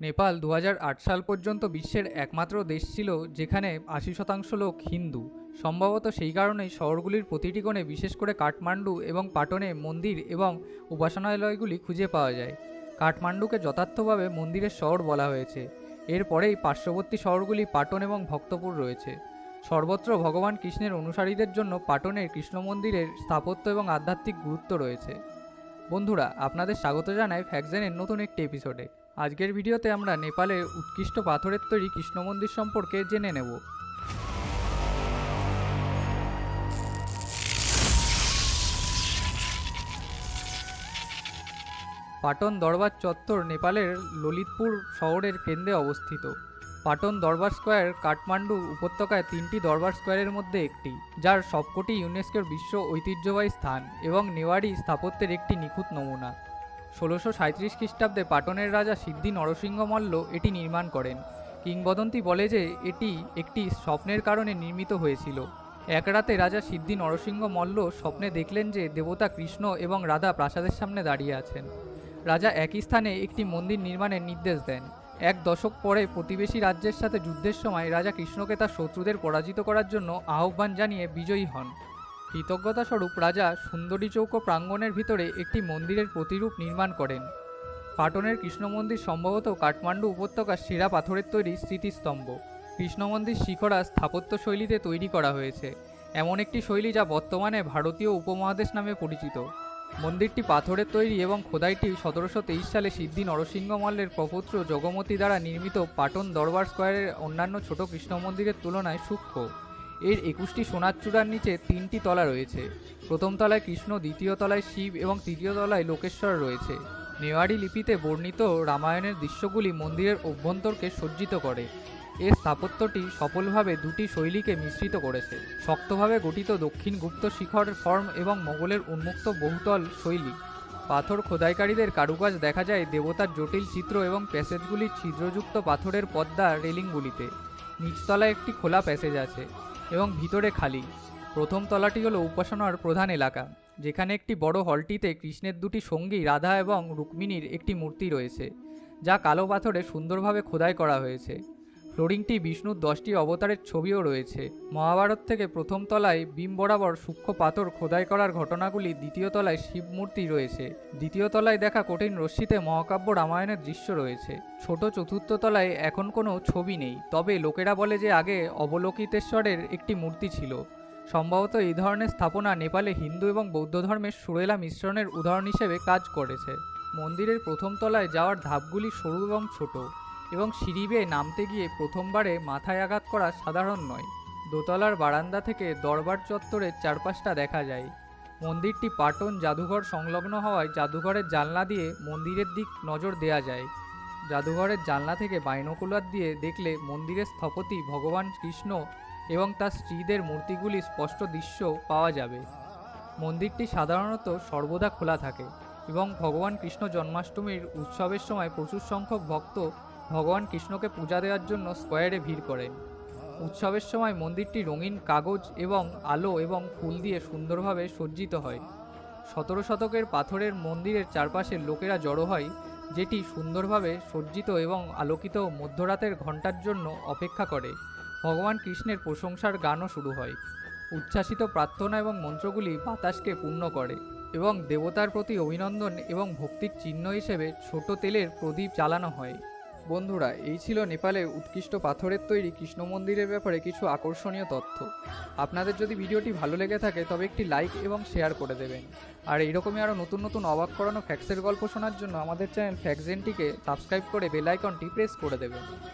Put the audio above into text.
নেপাল দু হাজার আট সাল পর্যন্ত বিশ্বের একমাত্র দেশ ছিল যেখানে আশি শতাংশ লোক হিন্দু। সম্ভবত সেই কারণেই শহরগুলির প্রতিটি কোণে বিশেষ করে কাঠমান্ডু এবং পাটনে মন্দির এবং উপাসনালয়গুলি খুঁজে পাওয়া যায়। কাঠমান্ডুকে যথার্থভাবে মন্দিরের শহর বলা হয়েছে। এরপরেই পার্শ্ববর্তী শহরগুলি পাটন এবং ভক্তপুর রয়েছে। সর্বত্র ভগবান কৃষ্ণের অনুসারীদের জন্য পাটনের কৃষ্ণ মন্দিরের স্থাপত্য এবং আধ্যাত্মিক গুরুত্ব রয়েছে। বন্ধুরা, আপনাদের স্বাগত জানাই ফ্যাকজেনের নতুন একটি এপিসোডে। আজকের ভিডিওতে আমরা নেপালের উৎকৃষ্ট পাথরের তৈরি কৃষ্ণ মন্দির সম্পর্কে জেনে নেব। পাটন দরবার চত্বর নেপালের ললিতপুর শহরের কেন্দ্রে অবস্থিত। পাটন দরবার স্কোয়ার কাঠমান্ডু উপত্যকায় তিনটি দরবার স্কোয়ারের মধ্যে একটি, যার সবকটি ইউনেস্কোর বিশ্ব ঐতিহ্যবাহী স্থান এবং নেওয়ারি স্থাপত্যের একটি নিখুঁত নমুনা। ষোলোশো সাঁত্রিশ খ্রিস্টাব্দে পাটনের রাজা সিদ্ধি নরসিংহ মল্ল এটি নির্মাণ করেন। কিংবদন্তি বলে যে, এটি একটি স্বপ্নের কারণে নির্মিত হয়েছিল। এক রাতে রাজা সিদ্ধি নরসিংহ মল্ল স্বপ্নে দেখলেন যে, দেবতা কৃষ্ণ এবং রাধা প্রাসাদের সামনে দাঁড়িয়ে আছেন। রাজা একই স্থানে একটি মন্দির নির্মাণের নির্দেশ দেন। এক দশক পরে প্রতিবেশী রাজ্যের সাথে যুদ্ধের সময় রাজা কৃষ্ণকে তার শত্রুদের পরাজিত করার জন্য আহ্বান জানিয়ে বিজয়ী হন। কৃতজ্ঞতাস্বরূপ রাজা সুন্দরী চৌক প্রাঙ্গণের ভিতরে একটি মন্দিরের প্রতিরূপ নির্মাণ করেন। পাটনের কৃষ্ণ মন্দির সম্ভবত কাঠমান্ডু উপত্যকার সেরা পাথরের তৈরি স্মৃতিস্তম্ভ। কৃষ্ণ মন্দির শিখরা স্থাপত্য শৈলীতে তৈরি করা হয়েছে। এমন একটি শৈলী যা বর্তমানে ভারতীয় উপমহাদেশ নামে পরিচিত। মন্দিরটি পাথরের তৈরি এবং খোদাইটি সতেরোশো তেইশ সালে সিদ্ধি নরসিংহ মল্লের প্রপুত্র জগমতী দ্বারা নির্মিত পাটন দরবার স্কোয়ারের অন্যান্য ছোট কৃষ্ণ মন্দিরের তুলনায় সূক্ষ্ম। এর একুশটি সোনার চূড়ার নিচে তিনটি তলা রয়েছে। প্রথম তলায় কৃষ্ণ, দ্বিতীয় তলায় শিব এবং তৃতীয় তলায় লোকেশ্বর রয়েছে। নেওয়ারি লিপিতে বর্ণিত রামায়ণের দৃশ্যগুলি মন্দিরের অভ্যন্তরকে সজ্জিত করে। এর স্থাপত্যটি সফলভাবে দুটি শৈলীকে মিশ্রিত করেছে। শক্তভাবে গঠিত দক্ষিণ গুপ্ত শিখর ফর্ম এবং মোগলের উন্মুক্ত বহুতল শৈলী। পাথর খোদাইকারীদের কারুকাজ দেখা যায় দেবতার জটিল চিত্র এবং প্যাসেজগুলির ছিদ্রযুক্ত পাথরের পদ্মা রেলিংগুলিতে। নিচতলায় একটি খোলা প্যাসেজ আছে। এবং ভিতরে খালি। প্রথম তলাটি হলো উপাসনার প্রধান এলাকা, যেখানে একটি বড় হলটিতে কৃষ্ণের দুটি সঙ্গী রাধা এবং রুক্মিণীর একটি মূর্তি রয়েছে, যা কালো পাথরে সুন্দরভাবে খোদাই করা হয়েছে। ফ্লোরিংটি বিষ্ণুর দশটি অবতারের ছবিও রয়েছে। মহাভারত থেকে প্রথম তলায় বিম বরাবর সূক্ষ্ম পাথর খোদাই করার ঘটনাগুলি দ্বিতীয় তলায় শিব মূর্তি রয়েছে। দ্বিতীয় তলায় দেখা কঠিন রশ্মিতে মহাকাব্য রামায়ণের দৃশ্য রয়েছে। ছোট চতুর্থ তলায় এখন কোনো ছবি নেই, তবে লোকেরা বলে যে আগে অবলোকিতেশ্বরের একটি মূর্তি ছিল। সম্ভবত এই ধরনের স্থাপনা নেপালে হিন্দু এবং বৌদ্ধ ধর্মের সুরেলা মিশ্রণের উদাহরণ হিসেবে কাজ করেছে। মন্দিরের প্রথম তলায় যাওয়ার ধাপগুলি সরু এবং ছোট। এবং সিঁড়ি বেয়ে নামতে গিয়ে প্রথমবারে মাথায় আঘাত করা সাধারণ নয়। দোতলার বারান্দা থেকে দরবার চত্বরের চারপাশটা দেখা যায়। মন্দিরটি পাটন জাদুঘর সংলগ্ন হওয়ায় জাদুঘরের জানলা দিয়ে মন্দিরের দিক নজর দেয়া যায়। জাদুঘরের জানলা থেকে বাইনোকুলার দিয়ে দেখলে মন্দিরের স্থপতি ভগবান কৃষ্ণ এবং তার স্ত্রীদের মূর্তিগুলি স্পষ্ট দৃশ্য পাওয়া যাবে। মন্দিরটি সাধারণত সর্বদা খোলা থাকে এবং ভগবান কৃষ্ণ জন্মাষ্টমীর উৎসবের সময় প্রচুর সংখ্যক ভক্ত ভগবান কৃষ্ণকে পূজা দেওয়ার জন্য স্কোয়ারে ভিড় করেন উৎসবের সময় মন্দিরটি রঙিন কাগজ এবং আলো এবং ফুল দিয়ে সুন্দরভাবে সজ্জিত হয়। সতেরো শতকের পাথরের মন্দিরের চারপাশে লোকেরা জড়ো হয়, যেটি সুন্দরভাবে সজ্জিত এবং আলোকিত মধ্যরাতের ঘণ্টার জন্য অপেক্ষা করে। ভগবান কৃষ্ণের প্রশংসার গানও শুরু হয়। উচ্ছ্বাসিত প্রার্থনা এবং মন্ত্রগুলি বাতাসকে পূর্ণ করে এবং দেবতার প্রতি অভিনন্দন এবং ভক্তির চিহ্ন হিসেবে ছোট তেলের প্রদীপ চালানো হয়। বন্ধুরা, এই ছিল নেপালে উৎকৃষ্ট পাথরের তৈরি কৃষ্ণ মন্দিরের ব্যাপারে কিছু আকর্ষণীয় তথ্য। আপনাদের যদি ভিডিওটি ভালো লেগে থাকে, তবে একটি লাইক এবং শেয়ার করে দেবেন। আর এইরকমই আরও নতুন নতুন অবাক করানো ফ্যাক্সের গল্প শোনার জন্য আমাদের চ্যানেল ফ্যাক্সেনটিকে সাবস্ক্রাইব করে বেল আইকনটি প্রেস করে দেবেন।